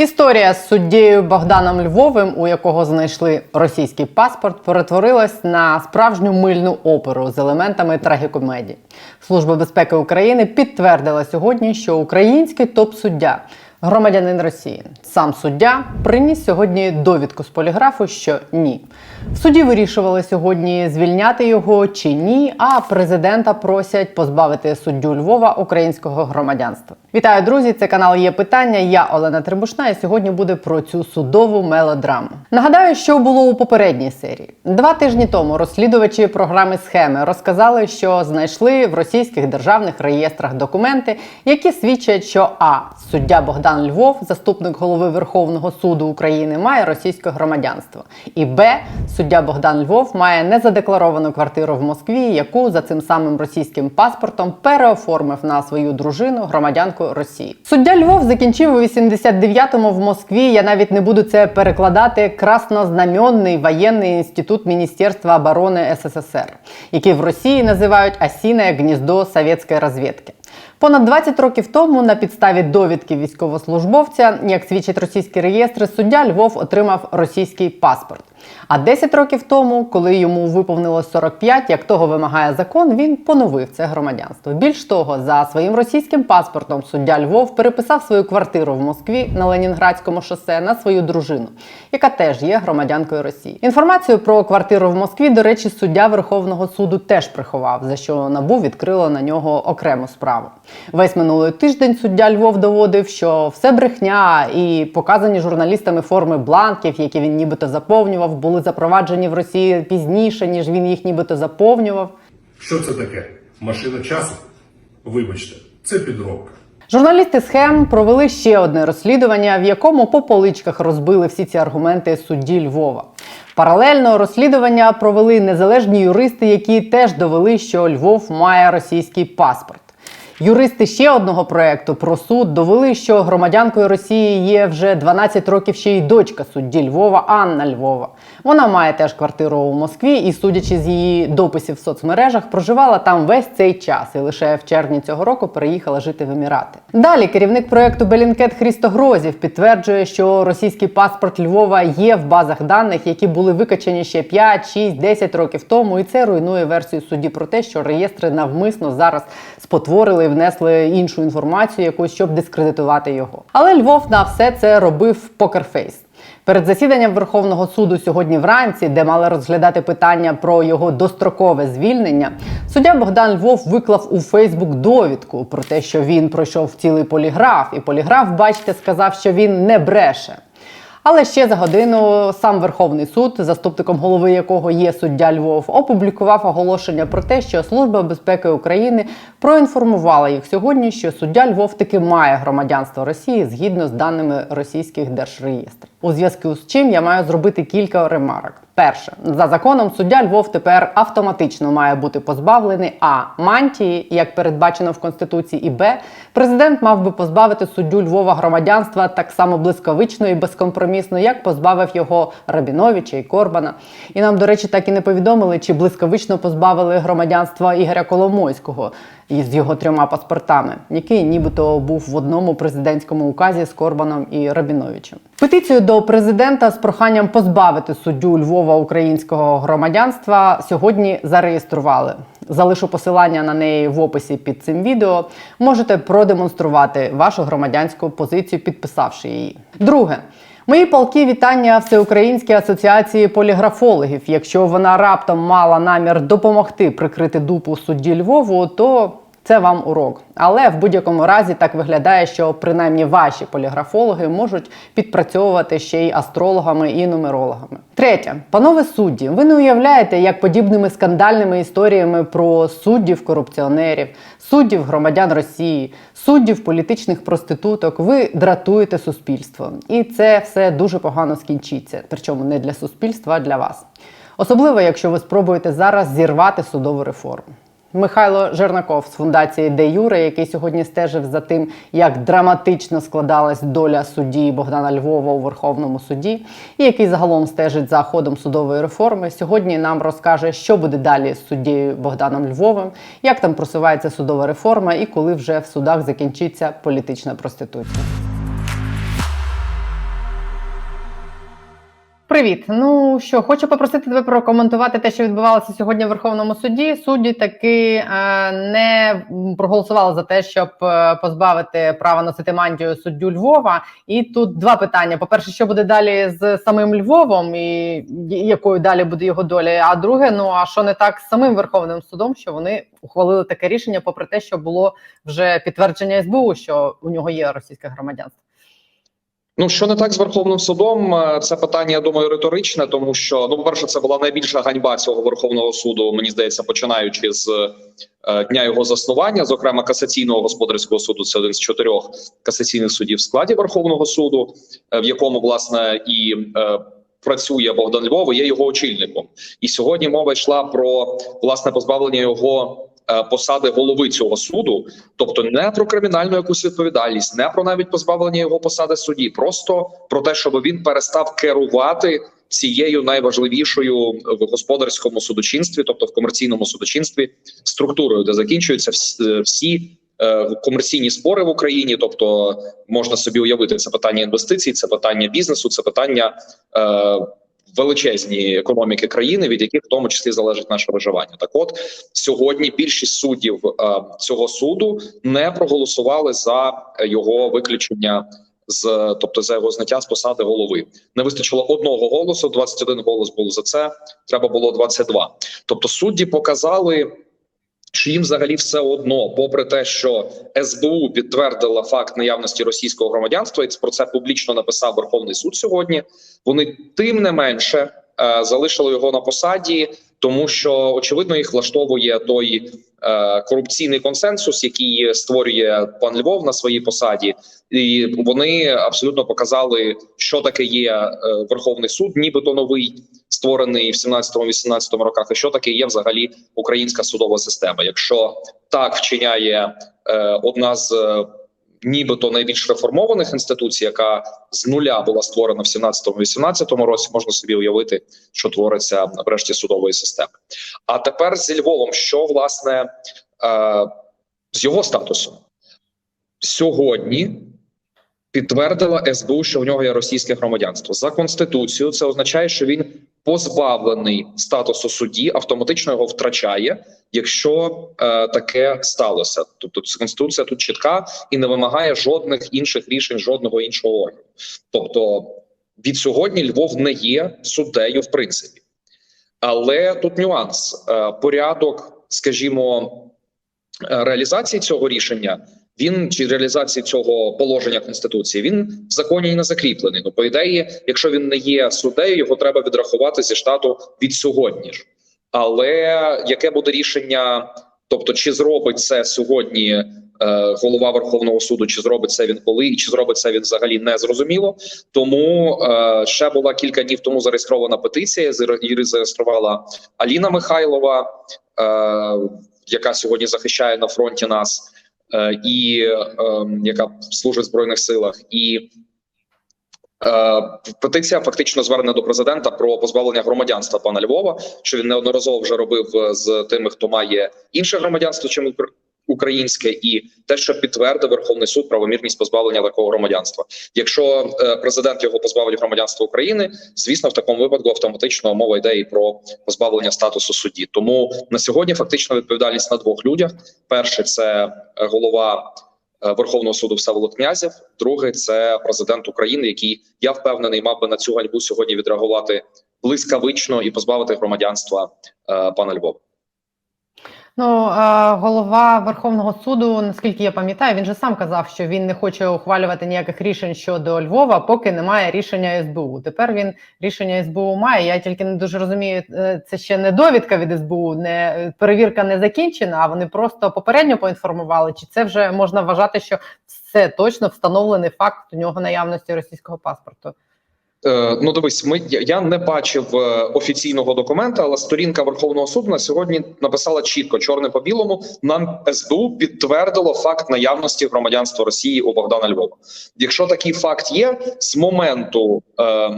Історія з суддєю Богданом Львовим, у якого знайшли російський паспорт, перетворилась на справжню мильну оперу з елементами трагікомедії. Служба безпеки України підтвердила сьогодні, що український топ-суддя громадянин Росії. Сам суддя приніс сьогодні довідку з поліграфу, що ні. В суді вирішували сьогодні звільняти його чи ні. А президента просять позбавити суддю Львова українського громадянства. Вітаю, друзі! Це канал є питання. Я Олена Трибушна. І сьогодні буде про цю судову мелодраму. Нагадаю, що було у попередній серії. Два тижні тому розслідувачі програми схеми розказали, що знайшли в російських державних реєстрах документи, які свідчать, що а суддя Богдан Львов, заступник голови Верховного суду України, має російське громадянство, і б суддя Богдан Львов має незадекларовану квартиру в Москві, яку за цим самим російським паспортом переоформив на свою дружину громадянку Росії. Суддя Львов закінчив у 89-му в Москві. Я навіть не буду це перекладати. Краснознаменний воєнний інститут Міністерства оборони СССР, який в Росії називають Осіне гніздо совєтської розвідки. Понад 20 років тому на підставі довідки військовослужбовця, як свідчить російські реєстри, суддя Львов отримав російський паспорт. А 10 років тому, коли йому виповнилось 45, як того вимагає закон, він поновив це громадянство. Більш того, за своїм російським паспортом суддя Львов переписав свою квартиру в Москві на Ленінградському шосе на свою дружину, яка теж є громадянкою Росії. Інформацію про квартиру в Москві, до речі, суддя Верховного суду теж приховав, за що набу відкрило на нього окрему справу. Весь минулий тиждень суддя Львов доводив, що все брехня і показані журналістами форми бланків, які він нібито заповнював, були запроваджені в Росії пізніше, ніж він їх нібито заповнював. Що це таке? Машина часу? Вибачте, це підробка. Журналісти схем провели ще одне розслідування, в якому по поличках розбили всі ці аргументи судді Львова. Паралельно розслідування провели незалежні юристи, які теж довели, що Львов має російський паспорт. Юристи ще одного проекту про суд довели, що громадянкою Росії є вже 12 років ще й дочка судді Львова Анна Львова. Вона має теж квартиру у Москві і, судячи з її дописів в соцмережах, проживала там весь цей час і лише в червні цього року переїхала жити в Емірати. Далі керівник проекту Белінкет Хрісто Грозів підтверджує, що російський паспорт Львова є в базах даних, які були викачені ще 5, 6, 10 років тому, і це руйнує версію судді про те, що реєстри навмисно зараз спотворили внесли іншу інформацію, якусь щоб дискредитувати його. Але Львов на все це робив покерфейс. Перед засіданням Верховного суду сьогодні вранці, де мали розглядати питання про його дострокове звільнення, суддя Богдан Львов виклав у Фейсбук довідку про те, що він пройшов цілий поліграф, і поліграф, бачите, сказав, що він не бреше. Але ще за годину сам Верховний суд, заступником голови якого є суддя Львов, опублікував оголошення про те, що Служба безпеки України проінформувала їх сьогодні, що суддя Львов таки має громадянство Росії згідно з даними російських держреєстрів. У зв'язку з чим я маю зробити кілька ремарок. Перше, за законом суддя Львов тепер автоматично має бути позбавлений а мантії, як передбачено в конституції, і б президент мав би позбавити суддю Львова громадянства так само блискавично і безкомпромісно, як позбавив його Рабіновича і Корбана. І нам, до речі, так і не повідомили, чи блискавично позбавили громадянства Ігоря Коломойського із його трьома паспортами, який нібито був в одному президентському указі з Корбаном і Рабіновичем. Петицію до президента з проханням позбавити суддю Львова українського громадянства сьогодні зареєстрували. Залишу посилання на неї в описі під цим відео. Можете продемонструвати вашу громадянську позицію, підписавши її. Друге. Мої палки вітання Всеукраїнській асоціації поліграфологів. Якщо вона раптом мала намір допомогти прикрити дупу судді Львову, то це вам урок. Але в будь-якому разі так виглядає, що принаймні ваші поліграфологи можуть підпрацьовувати ще й астрологами і нумерологами. Третє, панове судді, ви не уявляєте, як подібними скандальними історіями про суддів корупціонерів, суддів громадян Росії, суддів політичних проституток ви дратуєте суспільство. І це все дуже погано скінчиться. Причому не для суспільства, а для вас. Особливо, якщо ви спробуєте зараз зірвати судову реформу. Михайло Жернаков з фундації Де Юре, який сьогодні стежив за тим, як драматично складалась доля судді Богдана Львова у Верховному суді, і який загалом стежить за ходом судової реформи, сьогодні нам розкаже, що буде далі з суддєю Богданом Львовим, як там просувається судова реформа і коли вже в судах закінчиться політична проституція. Привіт. Ну що, хочу попросити тебе прокоментувати те, що відбувалося сьогодні в Верховному суді. Судді таки е, не проголосували за те, щоб е, позбавити права носити мантію суддю Львова. І тут два питання: по-перше, що буде далі з самим Львовом, і якою далі буде його доля? А друге, ну а що не так з самим Верховним судом, що вони ухвалили таке рішення, попри те, що було вже підтвердження СБУ, що у нього є російське громадянство. Ну що не так з Верховним судом? Е, Це питання, я думаю, риторичне, тому що ну, по перше, це була найбільша ганьба цього Верховного суду. Мені здається, починаючи з е, дня його заснування, зокрема касаційного господарського суду. Це один з чотирьох касаційних судів в складі Верховного суду, е, в якому власне і працює Богдан Львов, і є його очільником. І сьогодні мова йшла про власне позбавлення його. Е, Посади голови цього суду, тобто не про кримінальну якусь відповідальність, не про навіть позбавлення його посади судді, просто про те, щоб він перестав керувати цією найважливішою в господарському судочинстві, тобто в комерційному судочинстві, структурою, де закінчуються всі, всі е, комерційні спори в Україні. Тобто можна собі уявити це питання інвестицій, це питання бізнесу, це питання. Величезні економіки країни, від яких в тому числі залежить наше виживання. Так, от сьогодні більшість суддів е, цього суду не проголосували за його виключення з, тобто за його зняття з посади голови. Не вистачило одного голосу. 21 голос був за це. Треба було 22. Тобто судді показали. Що їм взагалі все одно, попри те, що СБУ підтвердила факт наявності російського громадянства, і про це публічно написав Верховний суд сьогодні. Вони тим не менше е, залишили його на посаді, тому що очевидно їх влаштовує той е, корупційний консенсус, який створює пан Львов на своїй посаді, і вони абсолютно показали, що таке є е, Верховний суд, нібито новий створений в 17-18 роках, і що таке є взагалі українська судова система. Якщо так вчиняє е, одна з е, нібито найбільш реформованих інституцій, яка з нуля була створена в 17-18 році, можна собі уявити, що твориться врешті судової системи. А тепер зі Львовом, що власне е, з його статусом сьогодні. Підтвердила СБУ, що в нього є російське громадянство за конституцією. Це означає, що він позбавлений статусу судді, автоматично його втрачає, якщо е, таке сталося. Тобто конституція тут чітка і не вимагає жодних інших рішень, жодного іншого органу. Тобто від сьогодні Львов не є суддею, в принципі, але тут нюанс е, порядок, скажімо, е, реалізації цього рішення. Він чи реалізації цього положення конституції він в законі і не закріплений. Ну по ідеї, якщо він не є суддею, його треба відрахувати зі штату від сьогодні ж. Але яке буде рішення? Тобто, чи зробить це сьогодні е, голова Верховного суду, чи зробить це він коли, і чи зробить це він взагалі не зрозуміло. Тому е, ще була кілька днів тому зареєстрована петиція. Її зареєструвала Аліна Михайлова, е, яка сьогодні захищає на фронті нас. Е, і е, яка служить в збройних силах, і е, петиція фактично звернена до президента про позбавлення громадянства пана Львова, що він неодноразово вже робив з тими, хто має інше громадянство, чим українське, і те, що підтвердив Верховний суд правомірність позбавлення такого громадянства. Якщо е, президент його позбавить громадянства України, звісно, в такому випадку автоматично мова йде і про позбавлення статусу судді. Тому на сьогодні фактично відповідальність на двох людях: перший це е, голова е, Верховного суду Всеволод Князів, другий це президент України, який я впевнений мав би на цю ганьбу сьогодні відреагувати блискавично і позбавити громадянства е, пана Львова. Ну, е, голова Верховного суду, наскільки я пам'ятаю, він же сам казав, що він не хоче ухвалювати ніяких рішень щодо Львова, поки немає рішення СБУ. Тепер він рішення СБУ має. Я тільки не дуже розумію, е, це ще не довідка від СБУ, не перевірка не закінчена. А вони просто попередньо поінформували. Чи це вже можна вважати, що все точно встановлений факт у нього наявності російського паспорту? Е, Ну, дивись, ми я, не бачив е, офіційного документа, але сторінка Верховного суду на сьогодні написала чітко, чорне по білому. Нам СБУ підтвердило факт наявності громадянства Росії у Богдана Львова. Якщо такий факт є, з моменту е,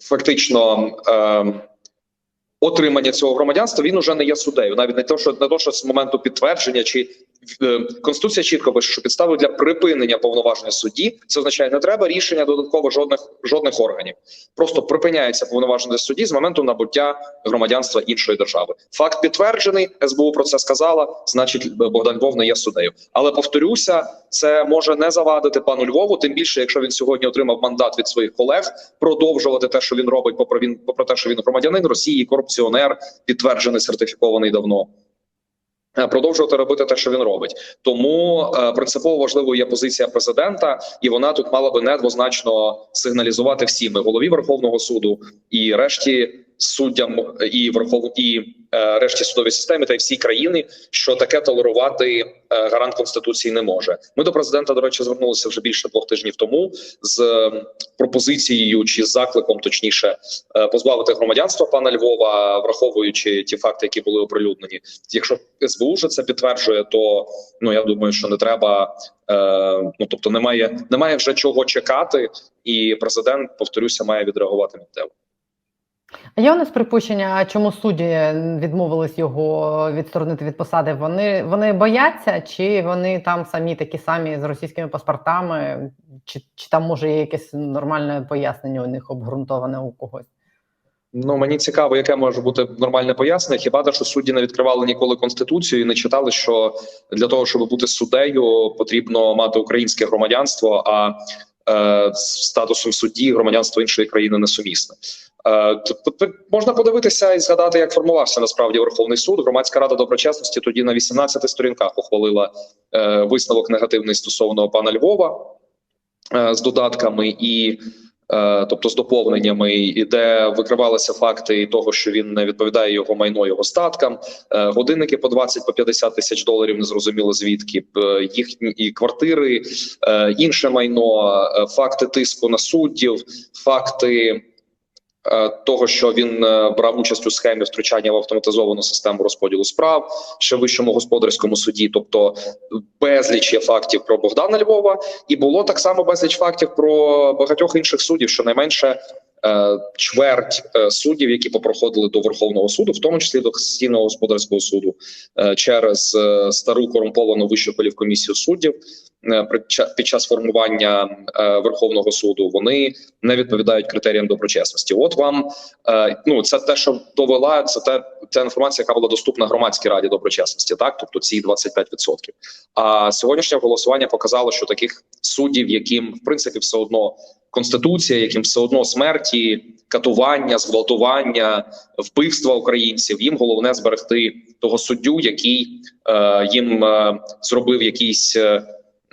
фактично е, отримання цього громадянства він уже не є суддею. Навіть не то, що не то, що з моменту підтвердження чи конституція чітко пише, що підставою для припинення повноваження судді це означає, не треба рішення додатково жодних жодних органів. Просто припиняється повноваження судді з моменту набуття громадянства іншої держави. Факт підтверджений. СБУ про це сказала. Значить, Богдан Львов не є суддею. Але повторюся, це може не завадити пану Львову. Тим більше, якщо він сьогодні отримав мандат від своїх колег, продовжувати те, що він робить, попри він попри те, що він громадянин Росії, корупціонер, підтверджений, сертифікований давно. Е, Продовжувати робити те, що він робить, тому е, принципово важливою є позиція президента, і вона тут мала би недвозначно сигналізувати всім і голові Верховного суду і решті суддям і Верхов і е, решті судової системи та й всій країни, що таке толерувати е, гарант конституції не може. Ми до президента, до речі, звернулися вже більше двох тижнів тому з е, пропозицією чи закликом, точніше, е, позбавити громадянства пана Львова, враховуючи ті факти, які були оприлюднені. Якщо СБУ вже це підтверджує, то ну я думаю, що не треба. Е, ну тобто, немає немає вже чого чекати, і президент, повторюся, має відреагувати миттєво. А Є у нас припущення, чому судді відмовились його відсторонити від посади? Вони вони бояться, чи вони там самі такі самі з російськими паспортами, чи, чи там може є якесь нормальне пояснення у них обґрунтоване у когось? Ну мені цікаво, яке може бути нормальне пояснення. Хіба те, що судді не відкривали ніколи конституцію і не читали, що для того, щоб бути суддею, потрібно мати українське громадянство, а е, статусом судді громадянство іншої країни несумісне. Е, можна подивитися і згадати, як формувався насправді Верховний суд. Громадська рада доброчесності тоді на 18 сторінках ухвалила е, висновок негативний стосовно пана Львова е, з додатками і. Тобто з доповненнями, і де викривалися факти того, що він не відповідає його майно, його статкам, годинники по 20 по 50 тисяч доларів, незрозуміло звідки їхні квартири, інше майно, факти тиску на суддів, факти. Е, Того, що він е, брав участь у схемі втручання в автоматизовану систему розподілу справ ще вищому господарському суді, тобто безліч є фактів про Богдана Львова, і було так само безліч фактів про багатьох інших суддів, щонайменше чверть е, суддів, які попроходили до Верховного суду, в тому числі до Конституційного господарського суду, е, через е, стару корумповану вищу кваліфкомісію суддів. е, Під час формування е, Верховного суду вони не відповідають критеріям доброчесності. От вам е, ну це те, що довела це те, та інформація, яка була доступна громадській раді доброчесності, так тобто ці 25%. А сьогоднішнє голосування показало, що таких суддів, яким в принципі все одно конституція, яким все одно смерті, катування, зґвалтування, вбивства українців, їм головне зберегти того суддю, який е, їм е, зробив якийсь. Е,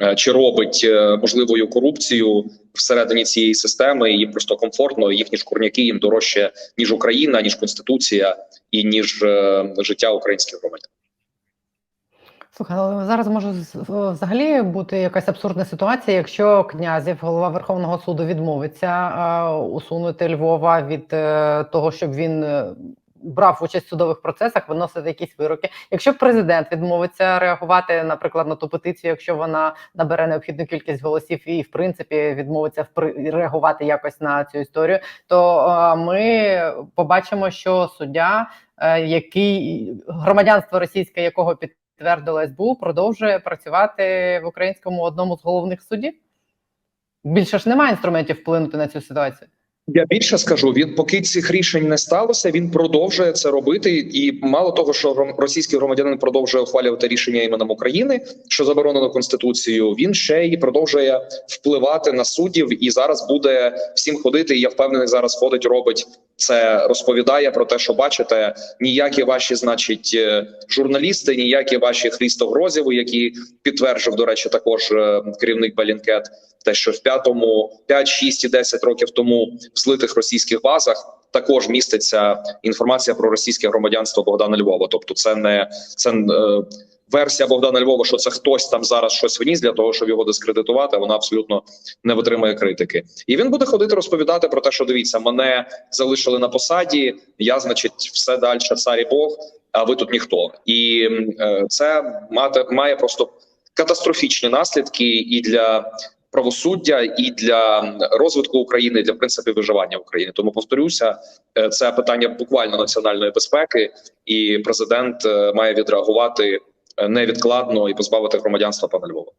е, чи робить е, можливою корупцію всередині цієї системи, і їм просто комфортно, їхні шкурняки їм дорожче ніж Україна, ніж конституція і ніж е, життя українських громадян. Слухай, але зараз може взагалі бути якась абсурдна ситуація, якщо князів, голова Верховного суду, відмовиться усунути Львова від е, того, щоб він е, брав участь в судових процесах, виносити якісь вироки. Якщо президент відмовиться реагувати, наприклад, на ту петицію, якщо вона набере необхідну кількість голосів і в принципі відмовиться реагувати якось на цю історію, то е, ми побачимо, що суддя, е, який громадянство російське, якого під підтвердила СБУ, продовжує працювати в українському одному з головних судів. Більше ж немає інструментів вплинути на цю ситуацію. Я більше скажу, він поки цих рішень не сталося, він продовжує це робити. І мало того, що російський громадянин продовжує ухвалювати рішення іменем України, що заборонено конституцією. Він ще й продовжує впливати на суддів, і зараз буде всім ходити. І я впевнений, зараз ходить, робить це, розповідає про те, що бачите, ніякі ваші, значить, е, журналісти, ніякі ваші Хрісто Грозєви, які підтверджив, до речі, також е, керівник Балінкет, те, що в п'ятому 5, 6 і 10 років тому в злитих російських базах також міститься інформація про російське громадянство Богдана Львова. Тобто, це не це е, версія Богдана Львова, що це хтось там зараз щось вніс для того, щоб його дискредитувати. Вона абсолютно не витримує критики. І він буде ходити розповідати про те, що дивіться, мене залишили на посаді. Я, значить, все далі цар і Бог. А ви тут ніхто, і е, це мати має просто катастрофічні наслідки і для правосуддя, і для розвитку України, і для принципі виживання України. Тому повторюся, е, це питання буквально національної безпеки, і президент е, має відреагувати невідкладно і позбавити громадянства пана Львова.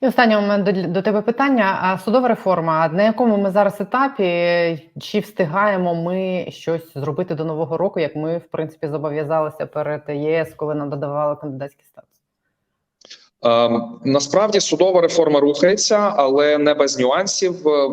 І останнє у мене до, до тебе питання. А судова реформа, на якому ми зараз етапі? Чи встигаємо ми щось зробити до нового року, як ми в принципі зобов'язалися перед ЄС, коли нам додавали кандидатський статус? Ем, Насправді судова реформа рухається, але не без нюансів. Е,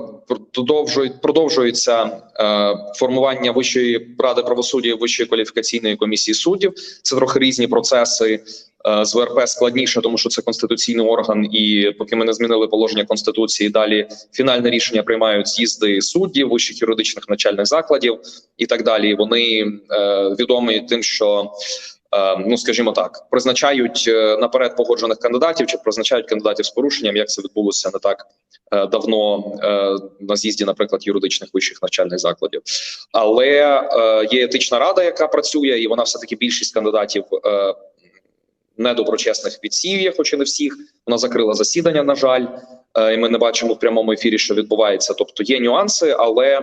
Продовжують продовжується е, формування вищої ради правосуддя вищої кваліфікаційної комісії суддів. Це трохи різні процеси. Е, З ВРП складніше, тому що це конституційний орган, і поки ми не змінили положення конституції, далі фінальне рішення приймають з'їзди суддів, вищих юридичних начальних закладів і так далі. Вони е, відомі тим, що ну скажімо так, призначають е, наперед погоджених кандидатів чи призначають кандидатів з порушенням, як це відбулося не так е, давно е, на з'їзді, наприклад, юридичних вищих навчальних закладів. Але е, є етична рада, яка працює, і вона все таки більшість кандидатів. Е, Недоброчесних відсіює, хоч і не всіх. Вона закрила засідання. На жаль, е, і ми не бачимо в прямому ефірі, що відбувається. Тобто є нюанси, але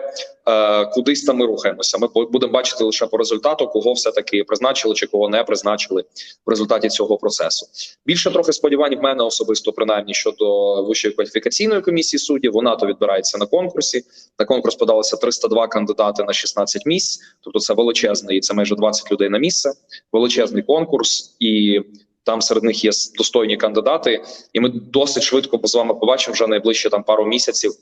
е, кудись там ми рухаємося. Ми бу- будемо бачити лише по результату, кого все таки призначили чи кого не призначили в результаті цього процесу. Більше трохи сподівань в мене особисто, принаймні щодо вищої кваліфікаційної комісії суддів. Вона то відбирається на конкурсі. На конкурс подалося 302 кандидати на 16 місць. Тобто це величезний, це майже 20 людей на місце. Величезний конкурс, і там серед них є достойні кандидати. І ми досить швидко з вами побачимо вже найближче там пару місяців,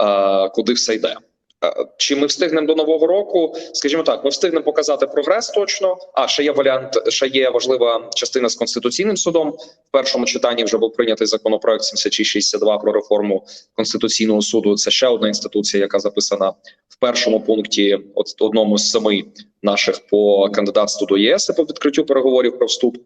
е, куди все йде. Е, Чи ми встигнемо до нового року? Скажімо так, ми встигнемо показати прогрес точно. А ще є варіант, ще є важлива частина з конституційним судом. В першому читанні вже був прийнятий законопроект 7662 про реформу конституційного суду. Це ще одна інституція, яка записана в першому пункті, от одному з семи наших по кандидатству до ЄС по відкриттю переговорів про вступ.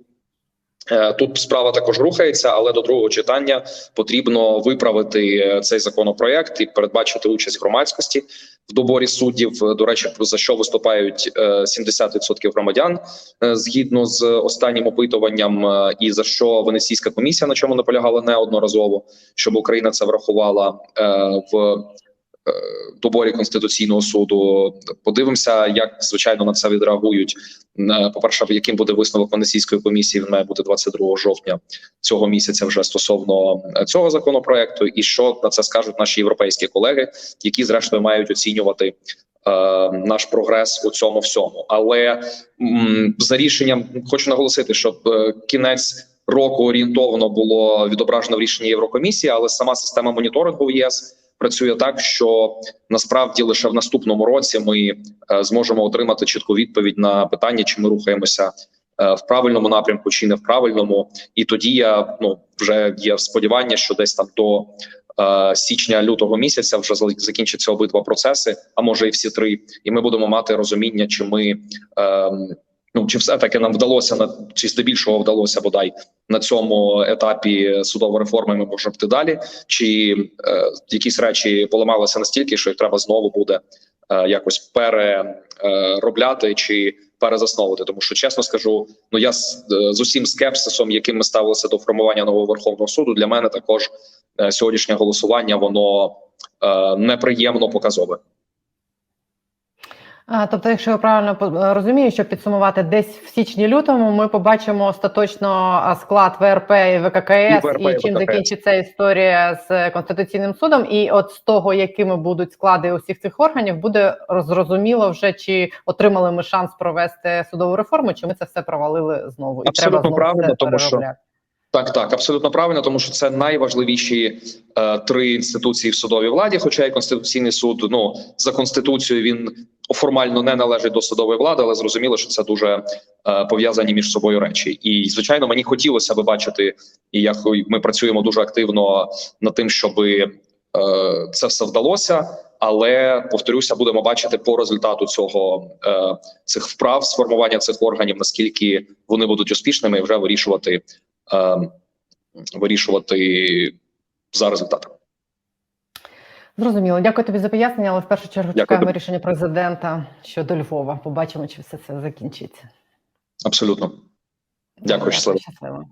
Е, Тут справа також рухається, але до другого читання потрібно виправити е, цей законопроект і передбачити участь громадськості в доборі суддів. Е, До речі, за що виступають е, 70% громадян згідно з останнім опитуванням, і за що Венеційська комісія на чому наполягала неодноразово, щоб Україна це врахувала в доборі конституційного суду. Подивимося, як звичайно на це відреагують. Е, По-перше, яким буде висновок Венеційської комісії, він має бути 22 жовтня цього місяця вже стосовно е, цього законопроекту, і що на це скажуть наші європейські колеги, які зрештою мають оцінювати. е, Наш прогрес у цьому всьому, але м, за рішенням хочу наголосити, щоб е, кінець року орієнтовно було відображено в рішенні Єврокомісії, але сама система моніторингу в ЄС працює так, що насправді лише в наступному році ми е, зможемо отримати чітку відповідь на питання, чи ми рухаємося е, в правильному напрямку, чи не в правильному. І тоді я ну вже є сподівання, що десь там до е, січня-лютого місяця вже закінчаться обидва процеси, а може і всі три, і ми будемо мати розуміння, чи ми. Е, Ну, чи все таки нам вдалося на чи здебільшого вдалося бодай на цьому етапі судової реформи ми можемо далі, чи е, якісь речі поламалися настільки, що їх треба знову буде е, якось переробляти чи перезасновувати. Тому що чесно скажу, ну я з, е, з усім скепсисом, яким ми ставилися до формування нового верховного суду, для мене також е, сьогоднішнє голосування воно е, неприємно показове. Тобто, якщо я правильно е, розумію, що підсумувати десь в січні-лютому ми побачимо остаточно склад ВРП і ВККС, І ВРП, і, чим ВККС. закінчиться історія з конституційним судом. І от з того, якими будуть склади усіх цих органів, буде зрозуміло вже чи отримали ми шанс провести судову реформу, чи ми це все провалили знову. І Абсолютно треба знову правильно, тому що. Так, так, абсолютно правильно, тому що це найважливіші е, три інституції в судовій владі. Хоча і конституційний суд, ну за конституцією, він формально не належить до судової влади, але зрозуміло, що це дуже е, пов'язані між собою речі. І звичайно, мені хотілося би бачити, і як ми працюємо дуже активно над тим, щоб е, це все вдалося. Але повторюся, будемо бачити по результату цього е, цих вправ сформування цих органів, наскільки вони будуть успішними, і вже вирішувати вирішувати за результатами. Зрозуміло. Дякую тобі за пояснення, але в першу чергу Дякую чекаємо тобі. рішення президента щодо Львова. Побачимо, чи все це закінчиться. Абсолютно. Дякую, щасливо. щасливо.